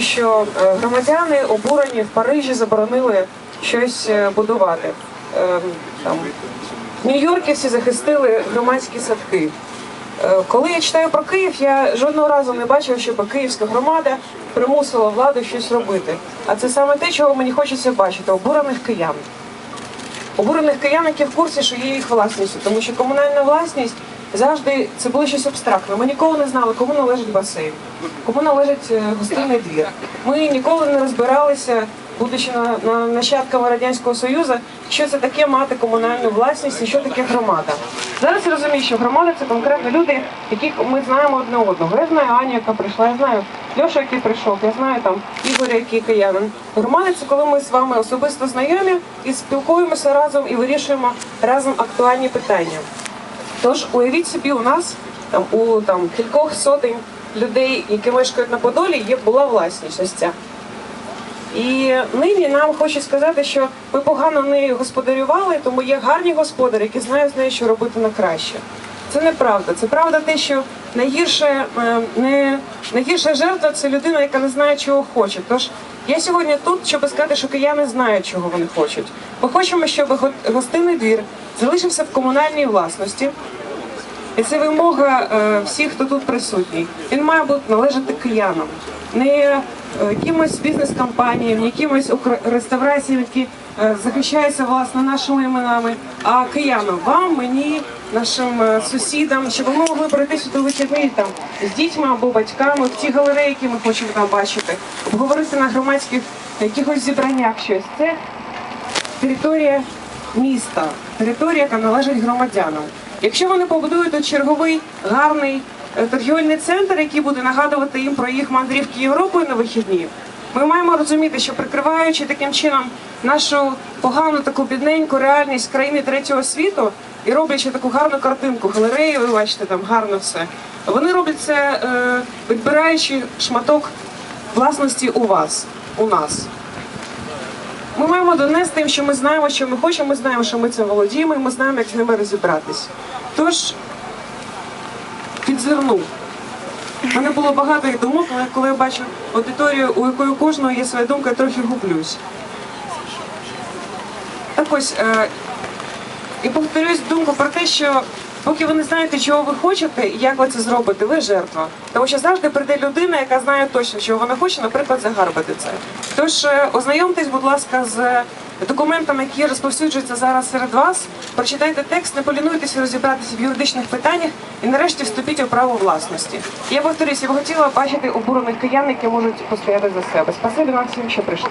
що е, громадяни обурені в Парижі заборонили щось е, будувати. Е, Там в Нью-Йорку всі захистили громадські садки. Коли я читаю про Київ, я жодного разу не бачив, щоб київська громада примусила владу щось робити. А це саме те, чого мені хочеться бачити обурених киян. Обурених киян, які в курсі, що є їх власністю, тому що комунальна власність завжди це було щось абстрактне. Ми ніколи не знали, кому належить басейн, кому належить е, гостинний двір. Ми ніколи не розбиралися, будучи на, на нащадками радянського союзу, що це таке мати комунальну власність і що таке громада. Зараз розумію, що громада це конкретно люди, яких ми знаємо одне одного. Я знаю Аню, яка прийшла, я знаю Льоша, який прийшов, я знаю там Ігоря, який киянин. Громада це коли ми з вами особисто знайомі і спілкуємося разом і вирішуємо разом актуальні питання. Тож уявіть собі, у нас там у там кількох сотень людей, які мешкають на Подолі, є була власність ця. І нині нам хочуть сказати, що ми погано нею господарювали, тому є гарні господарі, які знають з нею, що робити на краще. Це неправда. Це правда те, що найгірше, е, не, найгірша жертва це людина, яка не знає, чого хоче. Тож я сьогодні тут, щоб сказати, що кияни знають, чого вони хочуть. Ми хочемо, щоб го- гостинний двір залишився в комунальній власності. І це вимога е, всіх, хто тут присутній. Він має бути належати киянам, не е, якимось бізнес-компаніям, не якимось реставраціям, які е, захищаються власне нашими іменами, а киянам, вам, мені, нашим сусідам, щоб ми могли пройти сюди вихідний там з дітьми або батьками, в ті галереї, які ми хочемо там бачити, обговорити на громадських якихось зібраннях щось. Це територія міста, територія, яка належить громадянам. Якщо вони побудують черговий гарний е, торгівельний центр, який буде нагадувати їм про їх мандрівки Європою на вихідні, ми маємо розуміти, що прикриваючи таким чином нашу погану таку бідненьку реальність країни третього світу і роблячи таку гарну картинку, галереї, ви бачите, там гарно все. Вони роблять це, е, відбираючи шматок власності у вас, у нас. Ми маємо донести їм, що ми знаємо, що ми хочемо, ми знаємо, що ми цим володіємо, і ми знаємо, як з ними розібратись. Тож підзирнув. У мене було багато їх думок, але коли я бачу аудиторію, у якої кожного є своя думка, я трохи гублюсь. Так ось, е, і повторюсь думку про те, що поки ви не знаєте, чого ви хочете і як ви це зробите, ви жертва. Тому що завжди прийде людина, яка знає точно, чого вона хоче, наприклад, загарбати це. Тож е, ознайомтесь, будь ласка, з документами, які розповсюджуються зараз серед вас. Прочитайте текст, не полінуйтеся розібратися в юридичних питаннях і нарешті вступіть у право власності. Я повторюсь, я б хотіла бачити обурених киян, які можуть постояти за себе. Спасибі вам всім, що прийшли.